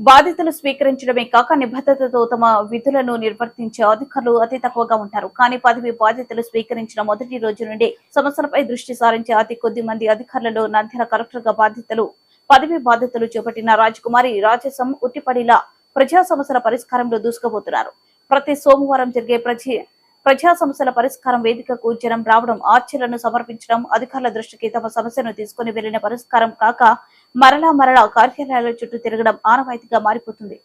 బాధితులు స్వీకరించడమే కాక నిబద్ధతతో తమ విధులను నిర్వర్తించే అధికారులు అతి తక్కువగా ఉంటారు. కానీ పదవి బాధ్యతలు స్వీకరించిన మొదటి రోజు నుండి సమస్యలపై దృష్టి సారించే అతి కొద్ది మంది అధికారులలో నంద్యాల కలెక్టర్గా బాధ్యతలు పదవి బాధ్యతలు చేపట్టిన రాజకుమారి రాజసం ఉట్టిపడిలా ప్రజా సమస్యల పరిష్కారంలో దూసుకుపోతున్నారు. ప్రతి సోమవారం జరిగే ప్రజ ప్రజా సమస్యల పరిష్కారం వేదికకు జనం రావడం ఆర్చీలను సమర్పించడం అధికారుల దృష్టికి తమ సమస్యను తీసుకుని వెళ్ళిన పరిష్కారం కాక మరలా మరలా కార్యాలయాల చుట్టూ తిరగడం ఆనవాయితీగా మారిపోతుంది.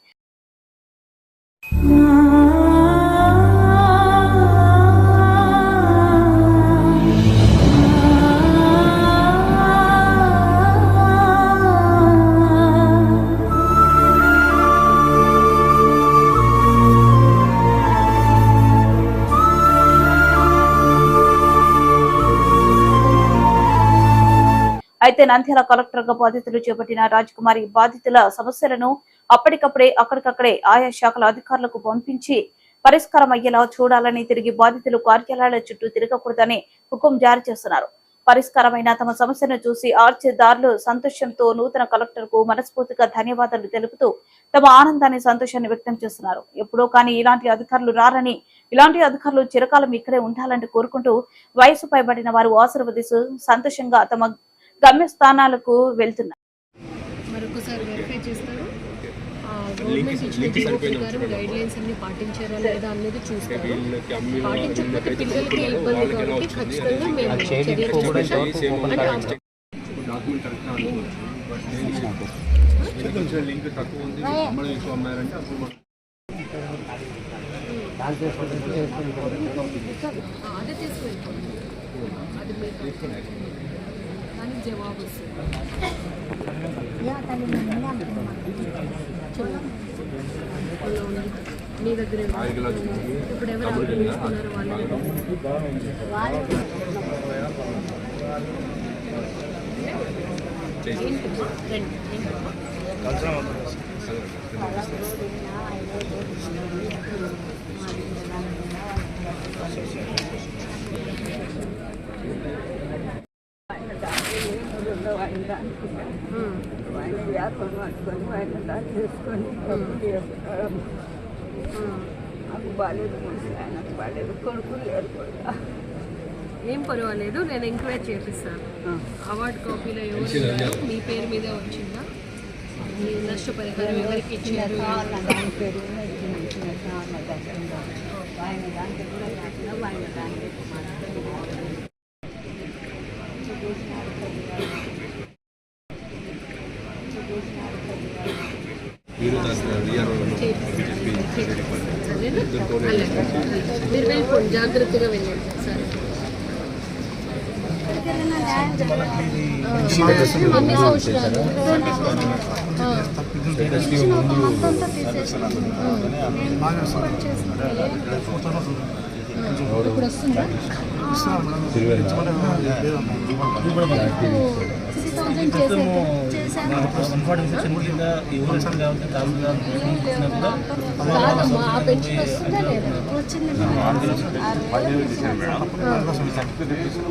అయితే నంద్యాల కలెక్టర్గా బాధితులు చేపట్టిన రాజకుమారి బాధితుల సమస్యలను అప్పటికప్పుడే అక్కడికక్కడే ఆయా శాఖల అధికారులకు పంపించి పరిష్కారం అయ్యేలా చూడాలని తిరిగి బాధితులు కార్యాలయాల చుట్టూ తిరగకూడదని హుకుం జారీ చేస్తున్నారు. పరిష్కారమైన తమ సమస్యను చూసి ఆర్చేదారులు సంతోషంతో నూతన కలెక్టర్కు మనస్ఫూర్తిగా ధన్యవాదాలు తెలుపుతూ తమ ఆనందాన్ని సంతోషాన్ని వ్యక్తం చేస్తున్నారు. ఎప్పుడో కానీ ఇలాంటి అధికారులు రారని ఇలాంటి అధికారులు చిరకాలం ఇక్కడే ఉండాలని కోరుకుంటూ వయసు పైబడిన వారు ఆశీర్వదిస్తూ సంతోషంగా తమ గమ్యస్థానాలకు వెళ్తున్నారు మరొకసారి వెరిఫై చేస్తారు? ఆ, గవర్నమెంట్ ఇచ్చిన జీవో ప్రకారం గైడ్ లైన్స్ అన్ని పాటించారా లేదా అనేది చూస్తారు? పాటించకపోతే పిల్లలకి ఇబ్బంది కాబట్టి ఖచ్చితంగా మేము చర్య తీసుకుంటాం. అని రాస్తాం డాక్యుమెంట్ కరెక్ట్ కొంచెం లింక్ తక్కువ ఉంది. అమ్మడం ఎక్కువ అమ్మారంటే అప్పుడు మనం ఆ, అదే తీసుకెళ్ళిపోండి అది అని జవాబు మీ దగ్గర ఇప్పుడు ఎవరు అభినందిస్తున్నారు వాళ్ళు నాకు బాగాలేదు ఆయనకు బాగాలేదు కొడుకు లేరు కూడా ఏం పర్వాలేదు నేను ఎంక్వైరీ చేపిస్తాను. అవార్డు కాపీలో ఎవరు? మీ పేరు మీదే వచ్చిందా? మీ నష్టపరిహారం ఎవరికి ఇచ్చారు దాని పేరు ఆయన దానికి కూడా కాకుండా ఆయన దానికి మీరు వెళ్ళిపోండి జాగ్రత్తగా వెళ్ళండి సరే. సంవత్సరాలు ఆ. ఇప్పుడు వస్తుందా?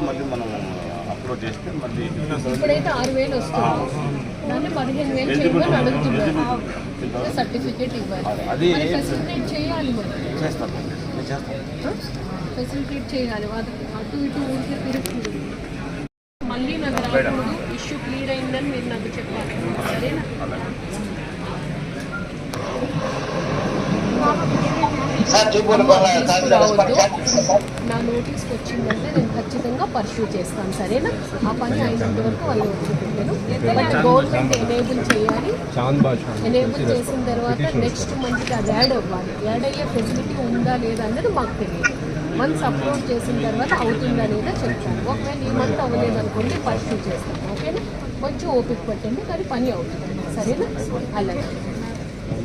మళ్ళీ మనం అప్లోడ్ చేస్తే మళ్ళీ ఇప్పుడైతే ఆరు వేలు వస్తుంది. పదిహేను వేలు చేయమని అడుగుతున్నారు. సర్టిఫికేట్ ఇవ్వాలి. అది ఫెసిలిటేట్ చేయాలి చేస్తాను ఫెసిలిటేట్ చేయాలి. అటు ఇటు ఊరికే తిరుగుతుంది. మళ్ళీ నాకు ఇష్యూ క్లియర్ అయిందని మీరు నాకు చెప్పాలి సరేనా? నా నోటీస్కి వచ్చిందంటే నేను ఖచ్చితంగా పర్సూ చేస్తాను సరేనా? ఆ పని అయినంత వరకు వాళ్ళు బట్ గవర్నమెంట్ ఎనేబుల్ చేయాలి. ఎనేబుల్ చేసిన తర్వాత నెక్స్ట్ మంత్కి అది యాడ్ అవ్వాలి. యాడ్ అయ్యే ఫెసిలిటీ ఉందా లేదా అన్నది మాకు తెలియదు. వన్స్ అప్లోడ్ చేసిన తర్వాత అవుతుందా లేదా చెప్తాను ఒకవేళ ఈ మంత్ అవ్వలేదు అనుకోండి పర్సూ చేస్తాం. ఓకేనా? కొంచెం ఓపిక పట్టండి కానీ పని అవుతుంది. సరేనా? అలాగే.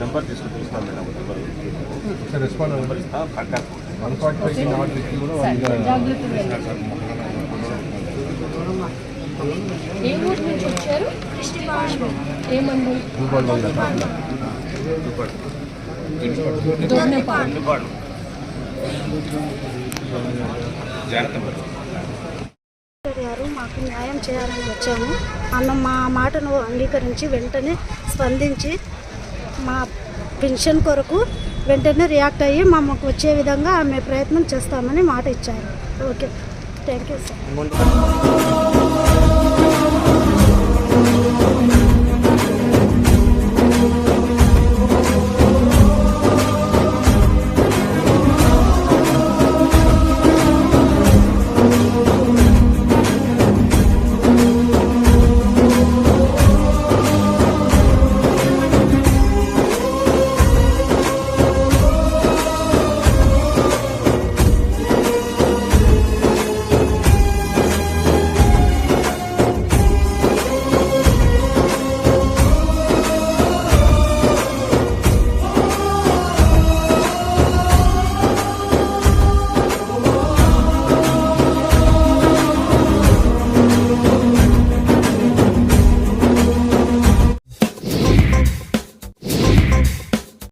నెంబర్ మేడం రెస్పాండ్ నెంబర్ ఇస్తాను. ఏ ఊరు నుంచి వచ్చారు? ఏ మండలం గారు మాకు న్యాయం చేయాలని వచ్చాము. అన్న మా మాటను అంగీకరించి వెంటనే స్పందించి మా పెన్షన్ కొరకు వెంటనే రియాక్ట్ అయ్యి మాకు వచ్చే విధంగా ఆమె ప్రయత్నం చేస్తామని మాట ఇచ్చారు. ఓకే. Thank you sir.